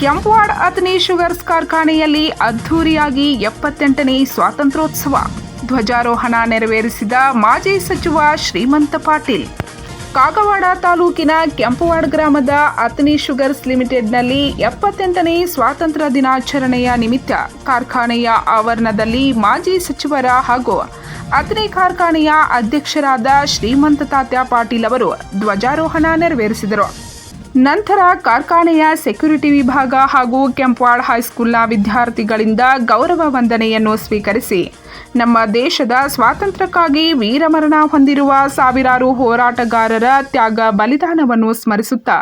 Kempawad Athani sugars ಕಾರ್ಖಾನೆಯಲ್ಲಿ ಅದ್ಧೂರಿಯಾಗಿ ಎಪ್ಪತ್ತೆಂಟನೇ ಸ್ವಾತಂತ್ರ್ಯೋತ್ಸವ. ಧ್ವಜಾರೋಹಣ ನೆರವೇರಿಸಿದ ಮಾಜಿ ಸಚಿವ ಶ್ರೀಮಂತ ಪಾಟೀಲ್. ಕಾಗವಾಡ ತಾಲೂಕಿನ ಕೆಂಪವಾಡ್ ಗ್ರಾಮದ ಅತ್ನಿ ಶುಗರ್ಸ್ ಲಿಮಿಟೆಡ್ನಲ್ಲಿ ಎಪ್ಪತ್ತೆಂಟನೇ ಸ್ವಾತಂತ್ರ್ಯ ದಿನಾಚರಣೆಯ ನಿಮಿತ್ತ ಕಾರ್ಖಾನೆಯ ಆವರಣದಲ್ಲಿ ಮಾಜಿ ಸಚಿವರ ಹಾಗೂ ಅತ್ನಿ ಕಾರ್ಖಾನೆಯ ಅಧ್ಯಕ್ಷರಾದ ಶ್ರೀಮಂತ ತಾತ್ಯ ಪಾಟೀಲ್ ಅವರು ಧ್ವಜಾರೋಹಣ ನೆರವೇರಿಸಿದರು. ನಂತರ ಕಾರ್ಖಾನೆಯ ಸೆಕ್ಯುರಿಟಿ ವಿಭಾಗ ಹಾಗೂ ಕೆಂಪ್ವಾಡ್ ಹೈಸ್ಕೂಲ್ನ ವಿದ್ಯಾರ್ಥಿಗಳಿಂದ ಗೌರವ ವಂದನೆಯನ್ನು ಸ್ವೀಕರಿಸಿ, ನಮ್ಮ ದೇಶದ ಸ್ವಾತಂತ್ರ್ಯಕ್ಕಾಗಿ ವೀರಮರಣ ಹೊಂದಿರುವ ಸಾವಿರಾರು ಹೋರಾಟಗಾರರ ತ್ಯಾಗ ಬಲಿದಾನವನ್ನು ಸ್ಮರಿಸುತ್ತಾ,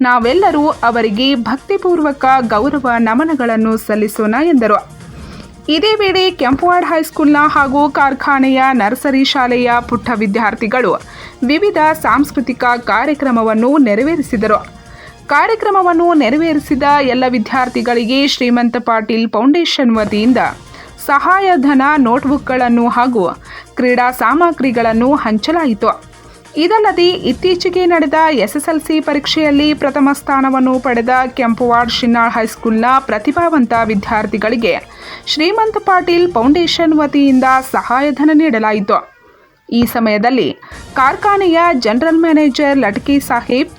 ನಾವೆಲ್ಲರೂ ಅವರಿಗೆ ಭಕ್ತಿಪೂರ್ವಕ ಗೌರವ ನಮನಗಳನ್ನು ಸಲ್ಲಿಸೋಣ ಎಂದರು. ಇದೇ ವೇಳೆ ಕೆಂಪುವಾಡ್ ಹೈಸ್ಕೂಲ್ನ ಹಾಗೂ ಕಾರ್ಖಾನೆಯ ನರ್ಸರಿ ಶಾಲೆಯ ಪುಟ್ಟ ವಿದ್ಯಾರ್ಥಿಗಳು ವಿವಿಧ ಸಾಂಸ್ಕೃತಿಕ ಕಾರ್ಯಕ್ರಮವನ್ನು ನೆರವೇರಿಸಿದರು. ಕಾರ್ಯಕ್ರಮವನ್ನು ನೆರವೇರಿಸಿದ ಎಲ್ಲ ವಿದ್ಯಾರ್ಥಿಗಳಿಗೆ ಶ್ರೀಮಂತ ಪಾಟೀಲ್ ಫೌಂಡೇಶನ್ ವತಿಯಿಂದ ಸಹಾಯಧನ, ನೋಟ್ಬುಕ್ಗಳನ್ನು ಹಾಗೂ ಕ್ರೀಡಾ ಸಾಮಗ್ರಿಗಳನ್ನು ಹಂಚಲಾಯಿತು. ಇದಲ್ಲದೆ ಇತ್ತೀಚೆಗೆ ನಡೆದ ಎಸ್ಎಸ್ಎಲ್ಸಿ ಪರೀಕ್ಷೆಯಲ್ಲಿ ಪ್ರಥಮ ಸ್ಥಾನವನ್ನು ಪಡೆದ ಕೆಂಪುವಾಡ್ ಶಿನ್ನಾಳ್ ಹೈಸ್ಕೂಲ್ನ ಪ್ರತಿಭಾವಂತ ವಿದ್ಯಾರ್ಥಿಗಳಿಗೆ ಶ್ರೀಮಂತ ಪಾಟೀಲ್ ಫೌಂಡೇಶನ್ ವತಿಯಿಂದ ಸಹಾಯಧನ ನೀಡಲಾಯಿತು. ಈ ಸಮಯದಲ್ಲಿ ಕಾರ್ಖಾನೆಯ general manager Latki Saheb,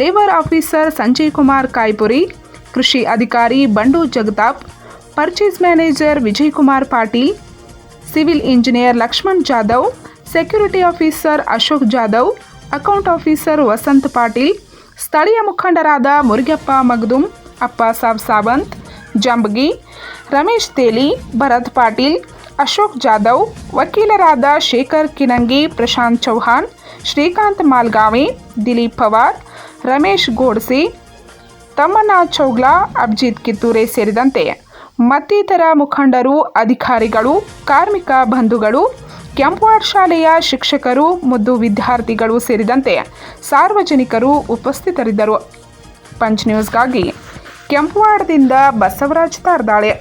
labour officer Sanjay Kumar Kaypuri, ಕೃಷಿ ಅಧಿಕಾರಿ Bandu Jagtap, purchase manager Vijay Kumar Patil, civil engineer Laxman Jadhav security officer Ashok Jadhav, account officer Vasant Patil, ಸ್ಥಳೀಯ ಮುಖಂಡರಾದ ಮುರುಗಪ್ಪ ಮಗದುಂ ಅಪ್ಪ ಸಾಬ್ ಸಾವಂತ್, ಜಂಬಗಿ, ರಮೇಶ್ ತೇಲಿ, ಭರತ್ ಪಾಟೀಲ್, ಅಶೋಕ್ ಜಾಧವ್, ವಕೀಲರಾದ ಶೇಖರ್ ಕಿನಂಗಿ, ಪ್ರಶಾಂತ್ ಚೌಹಾಣ್, ಶ್ರೀಕಾಂತ್ ಮಾಲ್ಗಾವಿ, ದಿಲೀಪ್ ಪವಾರ್, ರಮೇಶ್ ಗೋಡ್ಸಿ, ತಮ್ಮಣ್ಣ ಚೌಗ್ಲಾ ಅಭಿಜಿತ್ ಕಿತ್ತೂರೆ ಸೇರಿದಂತೆ ಮತ್ತಿತರ ಮುಖಂಡರು, ಅಧಿಕಾರಿಗಳು, ಕಾರ್ಮಿಕ ಬಂಧುಗಳು ಕೆಂಪವಾಡ್ ಶಾಲೆಯ ಶಿಕ್ಷಕರು ಮುದ್ದು ವಿದ್ಯಾರ್ಥಿಗಳು ಸೇರಿದಂತೆ ಸಾರ್ವಜನಿಕರು ಉಪಸ್ಥಿತರಿದ್ದರು. ಪಂಚ್ ನ್ಯೂಸ್ಗಾಗಿ ಕೆಂಪವಾಡದಿಂದ ಬಸವರಾಜ್ ತಾರ್ದಾಳೆ.